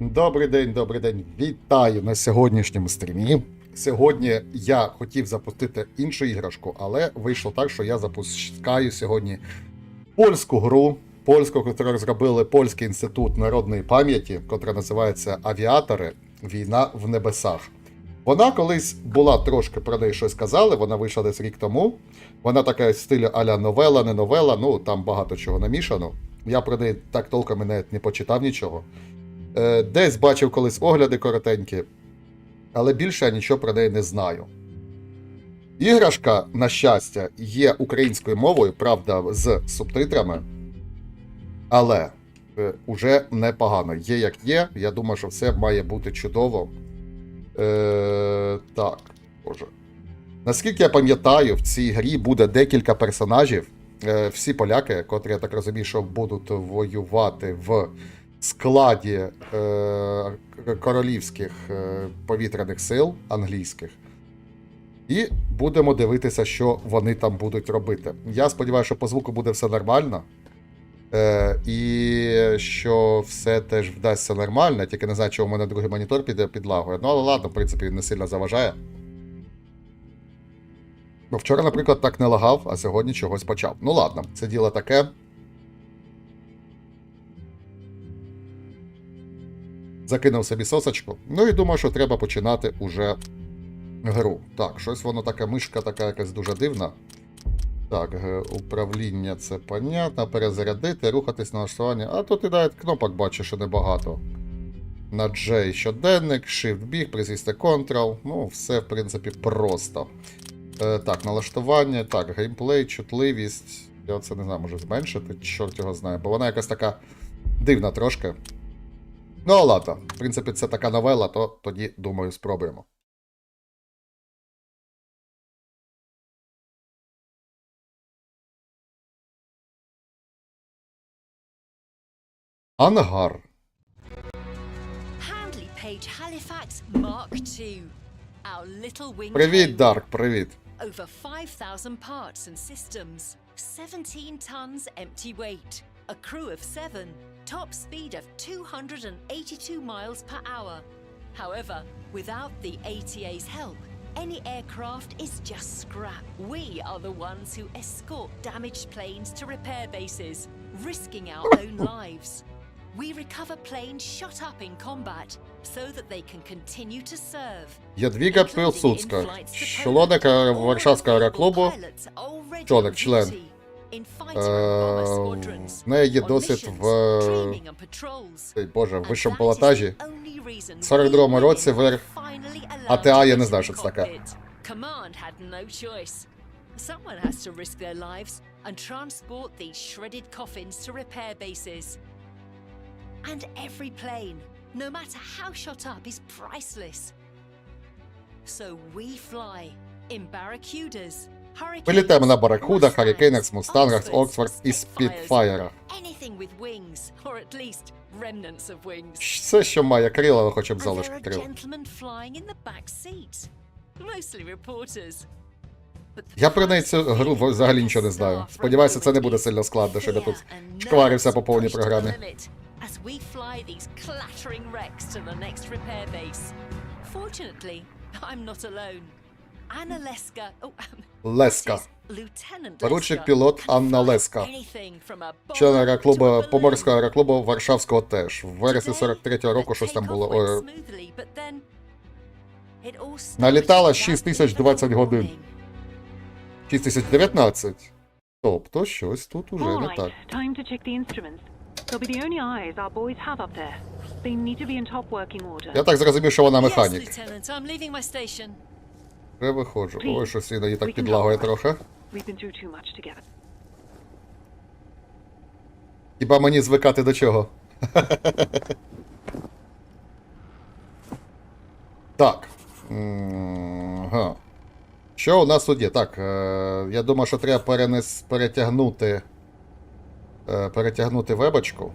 Добрий день, добрий день. Вітаю на сьогоднішньому стрімі. Сьогодні я хотів запустити іншу іграшку, але вийшло так, що я запускаю сьогодні польську гру, польську, яку розробили Польський інститут народної пам'яті, котра називається Авіатори. Війна в небесах. Вона колись була трошки про неї щось казали, вона вийшла десь рік тому. Вона така в стилі аля новела, не новела, ну там багато чого намішано. Я про неї так толком і навіть не почитав нічого. Е, Десь бачив колись огляди коротенькі, але більше я нічого про неї не знаю. Іграшка, на щастя, є українською мовою, правда, з субтитрами. Але е, уже непогано. Є як є. Я думаю, що все має бути чудово. Е, так, боже. Наскільки я пам'ятаю, в цій грі буде декілька персонажів. Е, всі поляки, котрі, я так розумію, що будуть воювати в складі е, королівських е, повітряних сил англійських. І будемо дивитися, що вони там будуть робити. Я сподіваюся, що по звуку буде все нормально. Е, і що все теж вдасться нормально, тільки не знаю, чого в мене другий монітор піде підлагує. Ну, але ладно, в принципі, він не сильно заважає. Бо вчора, наприклад, так не лагав, а сьогодні чогось почав. Ну ладно, це діло таке. Закинув собі сосочку. Ну і думаю, що треба починати уже гру. Так, щось воно така мишка така якась дуже дивна. Так, управління це понятно. Перезарядити, рухатись на налаштування. А тут і навіть кнопок бачу, що небагато. На J щоденник, Shift біг, присісти Ctrl. Ну, все, в принципі, просто. Е, так, налаштування, так, геймплей, чутливість. Я це не знаю, може зменшити, чорт його знає, бо вона якась така дивна трошки. Ну, а ладно, в принципі, це така новела, то тоді, думаю, спробуємо. Ангар. Привіт. Дарк, привіт. Over 5,000 parts and systems. 17 tons empty weight. A crew of seven. Top speed of 282 miles per hour. However, without the ATA's help, any aircraft is just scrap. We are the ones who escort damaged planes to repair bases, risking our own lives. We recover planes shot up in combat so that they can continue to serve. Ядвіга Пилсудська, члонок е, Варшавського аероклубу. Чоловік, член. Е, В неї є досвід в ой, Боже, в вищому пілотажі. В 42-му році в АТА я не знаю, що це таке. Command had no choice. Someone has to risk their lives and transport these shredded coffins to repair bases. And every plane, no matter how shot up, is priceless. So we fly in Barracudas, Hurricanes, Вилітаємо на Баракудах, Харікейнах, Oxfords, Мустангах, Оксфорд і wings. Все, що має крила, але хоча б залишки крил. Я про неї цю гру взагалі нічого не знаю. Сподіваюся, це не буде сильно складно, щоб я тут шкварився по повній програмі. Fortunately, I'm not alone. Oh, Леска. Поручик пілот Анна Леска. Член аероклубу, поморського аероклубу Варшавського теж. В вересні Today, 43-го року щось там було. started Налітала without 6020 even a годин. warning. 6019. Тобто щось тут уже не так. Я так зрозумів, що вона механік. Вже виходжу. Ой, щось іноді так підлагує трохи. Хіба мені звикати до чого? так. Ага. Що у нас тут є? Так, е, я думаю, що треба перенес, перетягнути. Е, перетягнути вебочку.